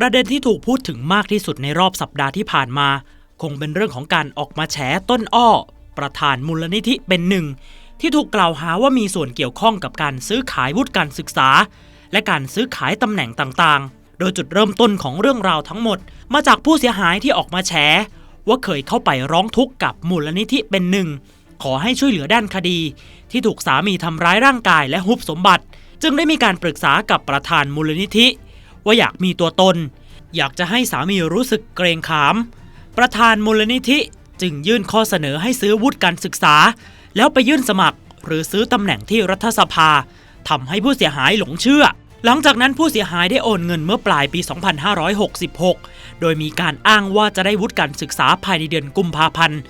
ประเด็นที่ถูกพูดถึงมากที่สุดในรอบสัปดาห์ที่ผ่านมา คงเป็นเรื่องของการออกมาแฉต้นอ้อ ประธานมูลนิธิเป็นหนึ่ง ที่ถูกกล่าวหาว่ามีส่วนเกี่ยวข้องกับการซื้อขายวุฒิการศึกษา และการซื้อขายตำแหน่งต่างๆ โดยจุดเริ่มต้นของเรื่องราวทั้งหมด มาจากผู้เสียหายที่ออกมาแฉว่าเคยเข้าไปร้องทุกข์กับมูลนิธิเป็นหนึ่ง ขอให้ช่วยเหลือด้านคดี ที่ถูกสามีทำร้ายร่างกายและฮุบสมบัติ จึงได้มีการปรึกษากับประธานมูลนิธิ ว่าอยากมีตัวตน อยากจะให้สามีรู้สึกเกรงขาม ประธานมูลนิธิจึงยื่นข้อเสนอให้ซื้อวุฒิการศึกษา แล้วไปยื่นสมัคร หรือซื้อตำแหน่งที่รัฐสภาทำให้ผู้เสียหายหลงเชื่อ หลังจากนั้นผู้เสียหายได้โอนเงินเมื่อปลายปี 2566 โดยมีการอ้างว่าจะได้วุฒิการศึกษาภายในเดือนกุมภาพันธ์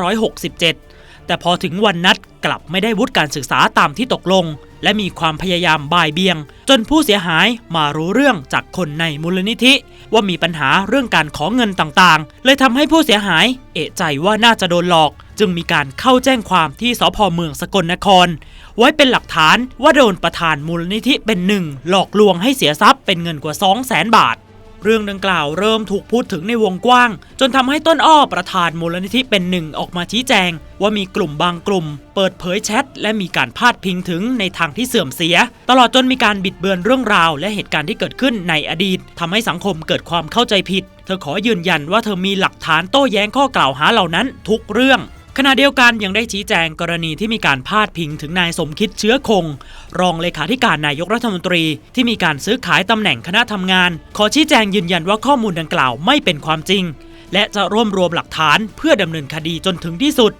2567 แต่พอถึงวันนัด กลับไม่ได้วุฒิการศึกษาตามที่ตกลง และมีความพยายามบ่ายเบียง จนผู้เสียหายมารู้เรื่องจากคนในมูลนิธิ ว่ามีปัญหาเรื่องการขอเงินต่างๆ เลยทำให้ผู้เสียหาย เอะใจว่าน่าจะโดนหลอก จึงมีการเข้าแจ้งความที่สพเมืองสกลนคร ไว้เป็นหลักฐานว่าโดนประธานมูลนิธิเป็นหนึ่งหลอกลวงให้เสียทรัพย์เป็นเงินกว่า 2 0 0แสนบาท เรื่องดังกล่าวเริ่มถูกพูดถึงในวงกว้าง จนทำให้ต้นอ้อประธานมูลนิธิเป็นหนึ่งออกมาชี้แจง ว่ามีกลุ่มบางกลุ่ม เปิดเผยแชทและมีการพาดพิงถึงในทางที่เสื่อมเสีย ตลอดจนมีการบิดเบือนเรื่องราว และเหตุการณ์ที่เกิดขึ้นในอดีตทำให้สังคมเกิดความเข้าใจผิด เธอขอยืนยันว่าเธอมีหลักฐานโต้แย้งข้อกล่าวหาเหล่านั้นทุกเรื่อง ขณะเดียวกันยังได้ชี้แจงกรณีที่มีการพาดพิงถึงนายสมคิดเชื้อคง รองเลขาธิการนายกรัฐมนตรี ที่มีการซื้อขายตำแหน่งคณะทำงาน ขอชี้แจงยืนยันว่าข้อมูลดังกล่าวไม่เป็นความจริง และจะรวบรวมหลักฐานเพื่อดำเนินคดีจนถึงที่สุด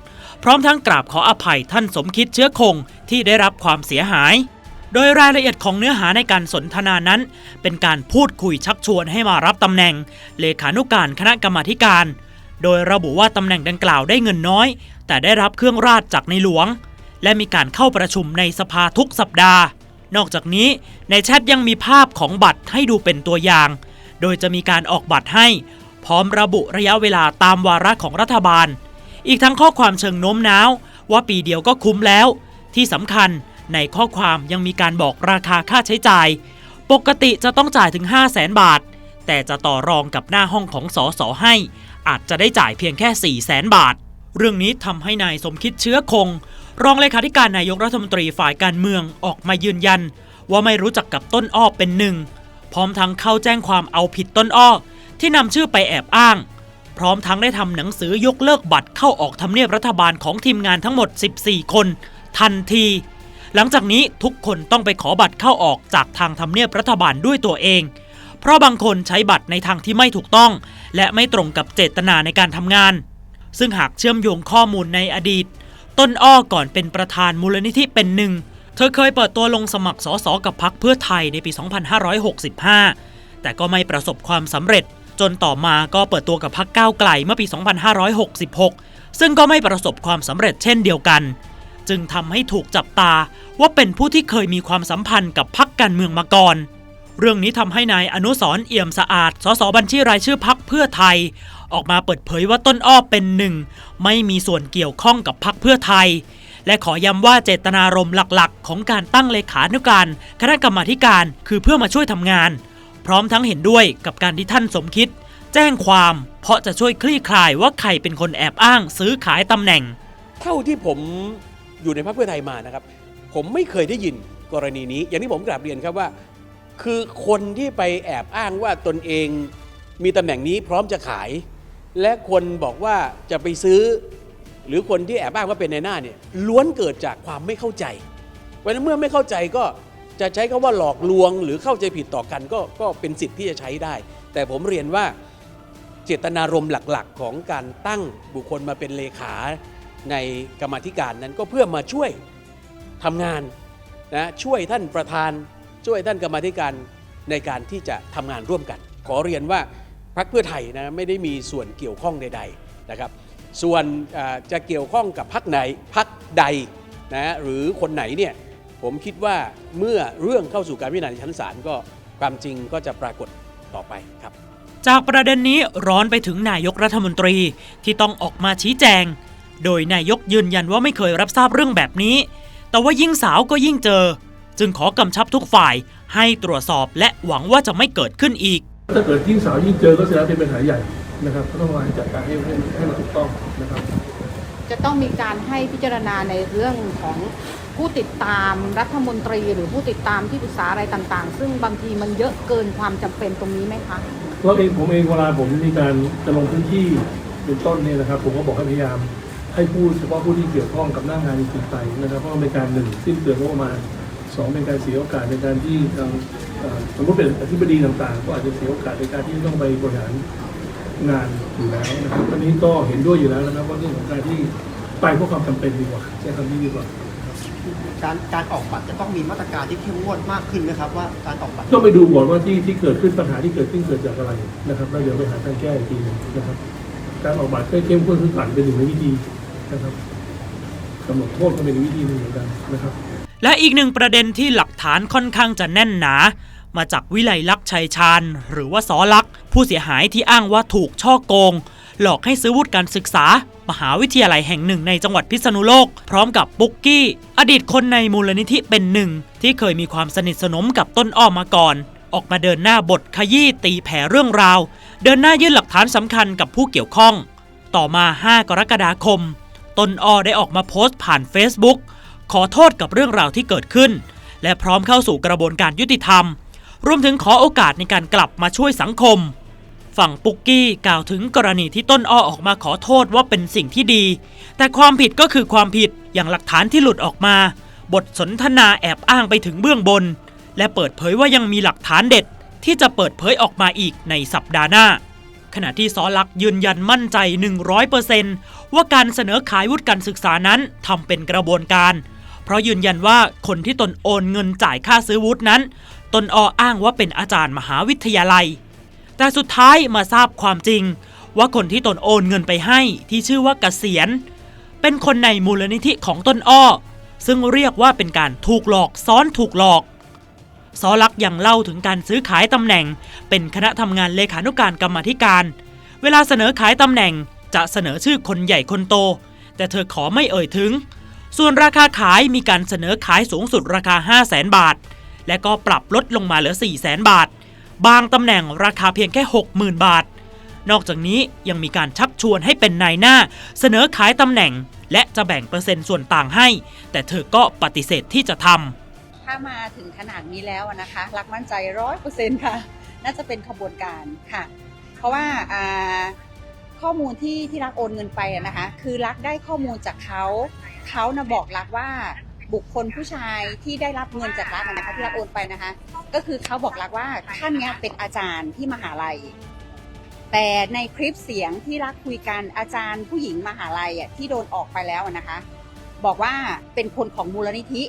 พร้อมทั้งกราบขออภัยท่านสมคิดเชื้อคงที่ได้รับความเสียหาย โดยรายละเอียดของเนื้อหาในการสนทนานั้น เป็นการพูดคุยชักชวนให้มารับตำแหน่ง เลขานุการคณะกรรมาการ โดยระบุว่าตำแหน่งดังกล่าวได้เงินน้อย แต่ได้รับเครื่องราชจากในหลวง และมีการเข้าประชุมในสภาทุกสัปดาห์ นอกจากนี้ในแชทยังมีภาพของบัตรให้ดูเป็นตัวอย่าง โดยจะมีการออกบัตรให้ พร้อมระบุระยะเวลาตามวาระของรัฐบาล อีกทั้งข้อความเชิงโน้มน้าว ว่าปีเดียวก็คุ้มแล้ว ที่สำคัญในข้อความยังมีการบอกราคาค่าใช้จ่าย ปกติจะต้องจ่ายถึง 5 0 0แสนบาท แต่จะต่อรองกับหน้าห้องของสอสอให้ อาจจะได้จ่ายเพียงแค่4 0 0แสนบาท เรื่องนี้ทำให้นายสมคิดเชื้อคง รองเลขาธิการนายกรัฐมนตรีฝ่ายการเมืองออกมายืนยัน ว่าไม่รู้จักกับต้นอ้อเป็นหนึ่ง พร้อมทั้งเข้าแจ้งความเอาผิดต้นอ้อ ที่นำชื่อไปแอบอ้าง พร้อมทั้งได้ทำหนังสือยกเลิกบัตรเข้าออกทำเนียบรัฐบาลของทีมงานทั้งหมด 14 คน ทันที หลังจากนี้ทุกคนต้องไปขอบัตรเข้าออกจากทางทำเนียบรัฐบาลด้วยตัวเอง เพราะบางคนใช้บัตรในทางที่ไม่ถูกต้อง และไม่ตรงกับเจตนาในการทำงาน ซึ่งหากเชื่อมโยงข้อมูลในอดีต ต้นอ้อก่อนเป็นประธานมูลนิธิเป็นหนึ่ง เธอเคยเปิดตัวลงสมัครสสกับพรรคเพื่อไทยในปี 2565 แต่ก็ไม่ประสบความสำเร็จ จนต่อมาก็เปิดตัวกับพรรคก้าวไกลเมื่อปี 2566 ซึ่งก็ไม่ประสบความสำเร็จเช่นเดียวกัน จึงทำให้ถูกจับตาว่าเป็นผู้ที่เคยมีความสัมพันธ์กับพรรคการเมืองมาก่อน เรื่องนี้ทำให้นายอนุสร์เอี่ยมสะอาด สสบัญชีรายชื่อพักเพื่อไทย ออกมาเปิดเผยว่าต้นอ้อเป็นหนึ่ง ไม่มีส่วนเกี่ยวข้องกับพักเพื่อไทย และขอย้ำว่าเจตนารมณ์หลักๆ ของการตั้งเลขานุการ คณะกรรมาธิการ คือเพื่อมาช่วยทำงาน พร้อมทั้งเห็นด้วยกับการที่ท่านสมคิด แจ้งความเพราะจะช่วยคลี่คลายว่าใครเป็นคนแอบอ้างซื้อขายตำแหน่ง เท่าที่ผมอยู่ในพรรคเพื่อไทยมานะครับ ผมไม่เคยได้ยินกรณีนี้ อย่างที่ผมกราบเรียนครับว่า คือคนที่ไปแอบอ้างว่าตนเองมีตำแหน่งนี้พร้อมจะขาย และคนบอกว่าจะไปซื้อ หรือคนที่แอบอ้างว่าเป็นในหน้าเนี่ยล้วนเกิดจากความไม่เข้าใจ เพราะฉะนั้นเมื่อไม่เข้าใจก็จะใช้คำว่าหลอกลวง หรือเข้าใจผิดต่อกันก็ก็เป็นสิทธิ์ที่จะใช้ได้ แต่ผมเรียนว่าเจตนารมณ์หลักๆ ของการตั้งบุคคลมาเป็นเลขาในกรรมธิการนั้นก็เพื่อมาช่วยทำงานนะช่วยท่านประธาน ช่วยท่านกรรมธิการในการที่จะทำงานร่วมกัน ขอเรียนว่าพรรคเพื่อไทยนะไม่ได้มีส่วนเกี่ยวข้องใดๆนะครับ ส่วนจะเกี่ยวข้องกับพรรคไหนพรรคใดนะหรือคนไหนเนี่ยผมคิดว่าเมื่อเรื่องเข้าสู่การพิจารณาในชั้นศาลก็ความจริงก็จะปรากฏต่อไปครับ จากประเด็นนี้ร้อนไปถึงนายกรัฐมนตรีที่ต้องออกมาชี้แจง โดยนายกยืนยันว่าไม่เคยรับทราบเรื่องแบบนี้ แต่ว่ายิ่งสาวก็ยิ่งเจอ จึงขอกำชับทุกฝ่ายให้ตรวจสอบและหวังว่าจะไม่เกิดขึ้นอีก ถ้าเกิดยิ่งสาวยิ่งเจอก็แสดงว่าเป็นปัญหาใหญ่นะครับก็ต้องมาจัดการให้ให้ให้มันถูกต้องนะครับ จะต้องมีการให้พิจารณาในเรื่องของผู้ติดตามรัฐมนตรี หรือผู้ติดตามที่ปรึกษาอะไรต่างๆ ซึ่งบางทีมันเยอะเกินความจำเป็นตรงนี้ไหมคะเราเองผมเองเวลาผมมีการจะลงพื้นที่เป็นต้นเนี่ยนะครับ ผมก็บอกให้พยายามให้ผู้เฉพาะผู้ที่เกี่ยวข้องกับหน้างานจริงๆไปนะครับเพราะว่าเป็นการหนึ่งสิ้นเปลืองงบประมาณ สองเป็นการเสียโอกาสในการที่ทางเอ่อสมมติเป็นอธิบดีต่างๆ ก็อาจจะเสียโอกาสในการที่ต้องไปบริหารงานอยู่แล้วนะครับอันนี้ก็เห็นด้วยอยู่แล้วนะครับว่าเรื่องของการที่ไปเพราะความจำเป็นดีกว่าใช้คำนี้ดีกว่าการการออกบัตรจะต้องมีมาตรการที่เข้มงวดมากขึ้นนะครับว่าการออกบัตรต้องไปดูก่อนว่าที่ที่เกิดขึ้นปัญหาที่เกิดขึ้นเกิดจากอะไรนะครับแล้วเดี๋ยวไปหาทางแก้อีกทีหนึงนะครับ การออกบัตรให้เข้มข้นขึ้นผ่านเป็นหนึ่งในวิธีนะครับกำหนดโทษก็เป็นอีกวิธีหนึ่งเหมือนกันนะครับ และอีกหนึ่งประเด็นที่หลักฐานค่อนข้างจะแน่นหนา มาจากวิไลลักษ์ชัยชาญ หรือว่าสอลักษ์ผู้เสียหายที่อ้างว่าถูกช่อโกง หลอกให้ซื้อวุฒิการศึกษา มหาวิทยาลัยแห่งหนึ่งในจังหวัดพิษณุโลก พร้อมกับปุ๊กกี้ อดีตคนในมูลนิธิเป็นหนึ่ง ที่เคยมีความสนิทสนมกับต้นอ้อมาก่อน ออกมาเดินหน้าบทขยี้ตีแผ่เรื่องราว เดินหน้ายื่นหลักฐานสำคัญกับผู้เกี่ยวข้อง ต่อมา 5 กรกฎาคม ต้นอ้อได้ออกมาโพสต์ผ่าน Facebook ขอโทษกับเรื่องราวที่เกิดขึ้น และพร้อมเข้าสู่กระบวนการยุติธรรม รวมถึงขอโอกาสในการกลับมาช่วยสังคม ฝั่งปุกกี้กล่าวถึงกรณีที่ต้นอ้อออกมาขอโทษว่าเป็นสิ่งที่ดี แต่ความผิดก็คือความผิดอย่างหลักฐานที่หลุดออกมา บทสนทนาแอบอ้างไปถึงเบื้องบน และเปิดเผยว่ายังมีหลักฐานเด็ด ที่จะเปิดเผยออกมาอีกในสัปดาห์หน้าขณะที่ซอลักษ์ยืนยันมั่นใจ 100%ว่าการเสนอขายวุฒิการศึกษานั้นทำเป็นกระบวนการ เพราะยืนยันว่าคนที่ตนโอนเงินจ่ายค่าซื้อวุฒินั้น ตนออ้างว่าเป็นอาจารย์มหาวิทยาลัย แต่สุดท้ายมาทราบความจริง ว่าคนที่ตนโอนเงินไปให้ที่ชื่อว่าเกษียณ เป็นคนในมูลนิธิของตนอ้อ ซึ่งเรียกว่าเป็นการถูกหลอกซ้อนถูกหลอกซอลักษณ์ยังเล่าถึงการซื้อขายตำแหน่ง เป็นคณะทำงานเลขานุการกรรมธิการ เวลาเสนอขายตำแหน่งจะเสนอชื่อคนใหญ่คนโต แต่เธอขอไม่เอ่ยถึง ส่วนราคาขายมีการเสนอขายสูงสุดราคา 5 0 0แสนบาท และก็ปรับลดลงมาเหลือ 4 0 0แสนบาท บางตำแหน่งราคาเพียงแค่ 60,000 บาท นอกจากนี้ยังมีการชักชวนให้เป็นนายหน้า เสนอขายตำแหน่ง และจะแบ่งเปอร์เซ็นต์ส่วนต่างให้ แต่เธอก็ปฏิเสธที่จะทำ ถ้ามาถึงขนาดนี้แล้วอะนะคะ รักมั่นใจร้อยเปอร์เซ็นต์ค่ะ น่าจะเป็นขบวนการค่ะ เพราะว่าอ่าข้อมูลที่ที่รักโอนเงินไปอะนะคะ คือรักได้ข้อมูลจากเขา เขานะบอกรักว่าบุคคลผู้ชายที่ได้รับเงินจากรักอะนะคะที่รักโอนไปนะคะ ก็คือเขาบอกรักว่าท่านเนี้ยเป็นอาจารย์ที่มหาลัย แต่ในคลิปเสียงที่รักคุยกันอาจารย์ผู้หญิงมหาลัยอะที่โดนออกไปแล้วอะนะคะ บอกว่าเป็นคนของมูลนิธิ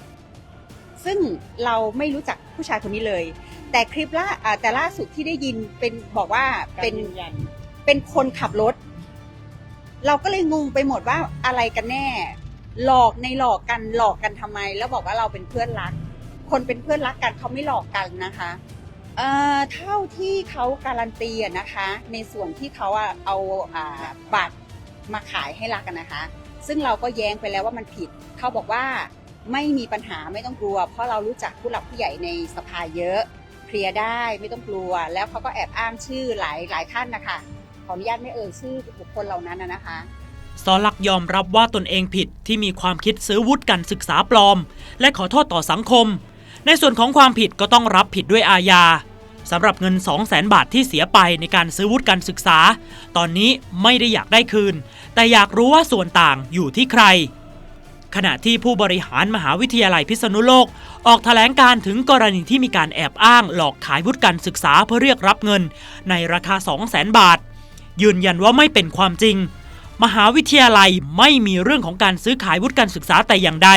ซึ่งเราไม่รู้จักผู้ชายคนนี้เลย แต่คลิปล่าอ่าแต่ล่าสุดที่ได้ยินเป็นบอกว่าเป็นเป็นคนขับรถ เราก็เลยงงไปหมดว่าอะไรกันแน่ หลอกในหลอกกันหลอกกันทำไม แล้วบอกว่าเราเป็นเพื่อนรัก คนเป็นเพื่อนรักกันเขาไม่หลอกกันนะคะเอ่อเท่าที่เขาการันตีนะคะ ในส่วนที่เขาเอาบัตรมาขายให้รักกันนะคะ ซึ่งเราก็แย้งไปแล้วว่ามันผิด เขาบอกว่าไม่มีปัญหาไม่ต้องกลัว เพราะเรารู้จักผู้หลักผู้ใหญ่ในสภาเยอะเคลียร์ได้ไม่ต้องกลัว แล้วเขาก็แอบอ้างชื่อหลายหลายท่านนะคะขออนุญาตไม่เอ่ยชื่อบุคคลเหล่านั้นนะคะ ซอลักยอมรับว่าตนเองผิดที่มีความคิดซื้อวุฒิการศึกษาปลอม และขอโทษต่อสังคม ในส่วนของความผิดก็ต้องรับผิดด้วยอาญาสำหรับเงิน 2 0 0แสนบาทที่เสียไปในการซื้อวุฒิการศึกษา ตอนนี้ไม่ได้อยากได้คืน แต่อยากรู้ว่าส่วนต่างอยู่ที่ใคร ขณะที่ผู้บริหารมหาวิทยาลัยพิษณุโลก ออกแถลงการถึงกรณีที่มีการแอบอ้างหลอกขายวุฒิการศึกษาเพื่อเรียกรับเงิน ในราคา 2 0 0แสนบาท ยืนยันว่าไม่เป็นความจริง มหาวิทยาลัยไม่มีเรื่องของการซื้อขายวุฒิการศึกษาแต่อย่างใด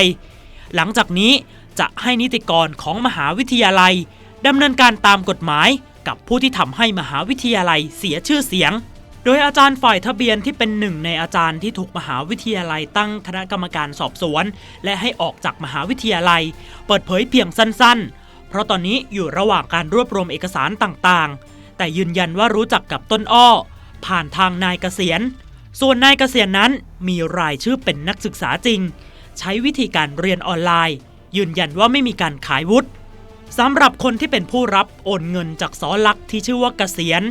หลังจากนี้จะให้นิติกรของมหาวิทยาลัยดำเนินการตามกฎหมายกับผู้ที่ทำให้มหาวิทยาลัยเสียชื่อเสียง โดยอาจารย์ฝ่ายทะเบียนที่เป็นหนึ่งในอาจารย์ที่ถูกมหาวิทยาลัยตั้งคณะกรรมการสอบสวน และให้ออกจากมหาวิทยาลัย เปิดเผยเพียงสั้น ๆ เพราะตอนนี้อยู่ระหว่างการรวบรวมเอกสารต่างๆ แต่ยืนยันว่ารู้จักกับต้นอ้อ ผ่านทางนายเกษียณ ส่วนนายเกษียณนั้นมีรายชื่อเป็นนักศึกษาจริง ใช้วิธีการเรียนออนไลน์ ยืนยันว่าไม่มีการขายวุฒิสำหรับคนที่เป็นผู้รับโอนเงินจากสอลักษ์ที่ชื่อว่าเกษียณ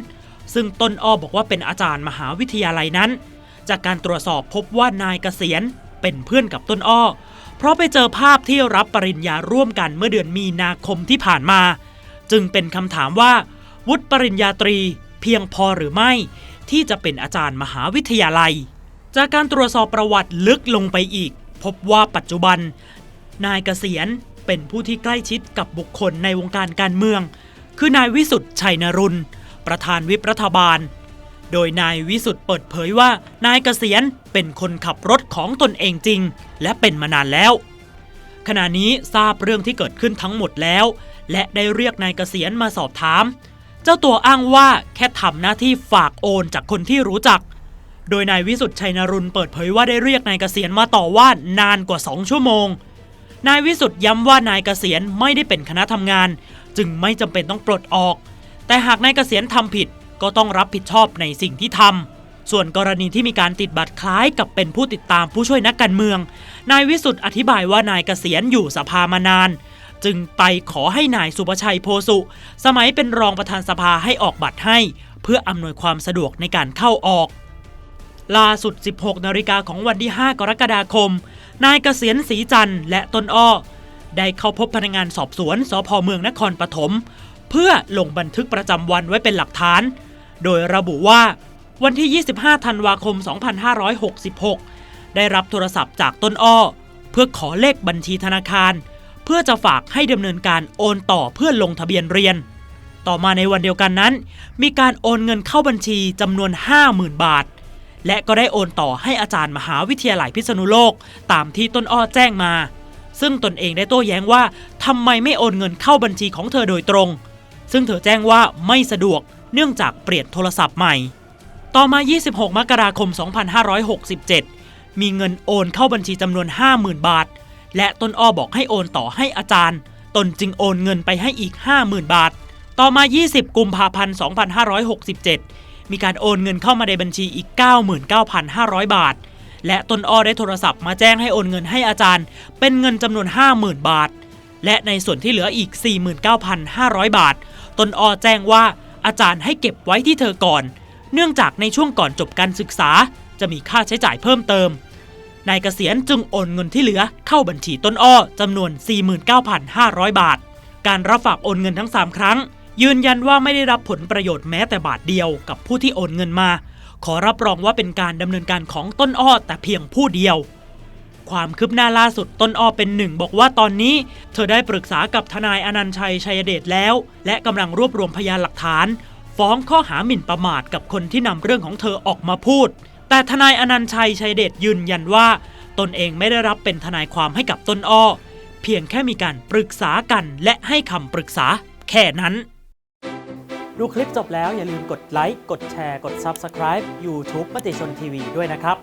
ซึ่งต้นอ้อบอกว่าเป็นอาจารย์มหาวิทยาลัยนั้น จากการตรวจสอบพบว่านายเกษียณเป็นเพื่อนกับต้นอ้อ เพราะไปเจอภาพที่รับปริญญาร่วมกันเมื่อเดือนมีนาคมที่ผ่านมา จึงเป็นคำถามว่า วุฒิปริญญาตรีเพียงพอหรือไม่ ที่จะเป็นอาจารย์มหาวิทยาลัย จากการตรวจสอบประวัติลึกลงไปอีก พบว่าปัจจุบัน นายเกษียณเป็นผู้ที่ใกล้ชิดกับบุคคลในวงการการเมือง คือนายวิสุทธ์ชัยนรุนประธานวิปรัฐบาล โดยนายวิสุทธ์เปิดเผยว่านายเกษียณเป็นคนขับรถของตนเองจริง และเป็นมานานแล้ว ขณะนี้ทราบเรื่องที่เกิดขึ้นทั้งหมดแล้ว และได้เรียกนายเกษียณมาสอบถาม เจ้าตัวอ้างว่าแค่ทำหน้าที่ฝากโอนจากคนที่รู้จัก โดยนายวิสุทธ์ชัยนรุนเปิดเผยว่าได้เรียกนายเกษียณมาต่อว่านานกว่า 2 ชั่วโมง นายวิสุทธ์ย้ำว่านายเกษียณไม่ได้เป็นคณะทำงาน จึงไม่จำเป็นต้องปลดออก แต่หากนายเกษียณทำผิดก็ต้องรับผิดชอบในสิ่งที่ทำ ส่วนกรณีที่มีการติดบัตรคล้ายกับเป็นผู้ติดตามผู้ช่วยนักการเมือง นายวิสุทธ์อธิบายว่านายเกษียณอยู่สภามานาน จึงไปขอให้นายสุประชัยโพสุ สมัยเป็นรองประธานสภาให้ออกบัตรให้ เพื่ออำนวยความสะดวกในการเข้าออกล่าสุด 16 นาฬิกาของวันที่ 5 กรกฎาคม นายเกษียณศรีจันทร์และตนอ้อ ได้เข้าพบพนักงานสอบสวนสพเมืองนครปฐมเพื่อลงบันทึกประจำวันไว้เป็นหลักฐาน โดยระบุว่าวันที่ 25 ธันวาคม 2566 ได้รับโทรศัพท์จากต้นอ้อ เพื่อขอเลขบัญชีธนาคาร เพื่อจะฝากให้ดำเนินการโอนต่อเพื่อลงทะเบียนเรียน ต่อมาในวันเดียวกันนั้น มีการโอนเงินเข้าบัญชีจำนวน 50,000 บาท และก็ได้โอนต่อให้อาจารย์มหาวิทยาลัยพิษณุโลก ตามที่ต้นอ้อแจ้งมา ซึ่งตนเองได้โต้แย้งว่าทำไมไม่โอนเงินเข้าบัญชีของเธอโดยตรง ซึ่งเธอแจ้งว่าไม่สะดวกเนื่องจากเปลี่ยนโทรศัพท์ใหม่ ต่อมา 26 มกราคม 2567 มีเงินโอนเข้าบัญชีจำนวน 50,000 บาท และต้นอ้อบอกให้โอนต่อให้อาจารย์ ตนจึงโอนเงินไปให้อีก 50,000 บาท ต่อมา 20 กุมภาพันธ์ 2567 มีการโอนเงินเข้ามาในบัญชีอีก 99,500 บาท และต้นอ้อได้โทรศัพท์มาแจ้งให้โอนเงินให้อาจารย์ เป็นเงินจำนวน 50,000 บาท และในส่วนที่เหลืออีก 49,500 บาท ต้นอ้อแจ้งว่าอาจารย์ให้เก็บไว้ที่เธอก่อน เนื่องจากในช่วงก่อนจบการศึกษา จะมีค่าใช้จ่ายเพิ่มเติม นายเกษียณจึงโอนเงินที่เหลือเข้าบัญชีต้นอ้อจำนวน 49,500 บาท การรับฝากโอนเงินทั้ง 3 ครั้ง ยืนยันว่าไม่ได้รับผลประโยชน์แม้แต่บาทเดียวกับผู้ที่โอนเงินมา ขอรับรองว่าเป็นการดำเนินการของต้นอ้อแต่เพียงผู้เดียวความคืบหน้าล่าสุดต้นอ้อเป็นหนึ่งบอกว่าตอนนี้ เธอได้ปรึกษากับทนายอนันต์ชัยชัยเดชแล้ว และกำลังรวบรวมพยานหลักฐาน ฟ้องข้อหาหมิ่นประมาทกับคนที่นำเรื่องของเธอออกมาพูด แต่ทนายอนันชัยชัยเดชยืนยันว่า ตนเองไม่ได้รับเป็นทนายความให้กับต้นอ้อ เพียงแค่มีการปรึกษากันและให้คำปรึกษาแค่นั้น ดูคลิปจบแล้วอย่าลืมกดไลค์ กดแชร์ กด Subscribe YouTube มติชนทีวีด้วยนะครับ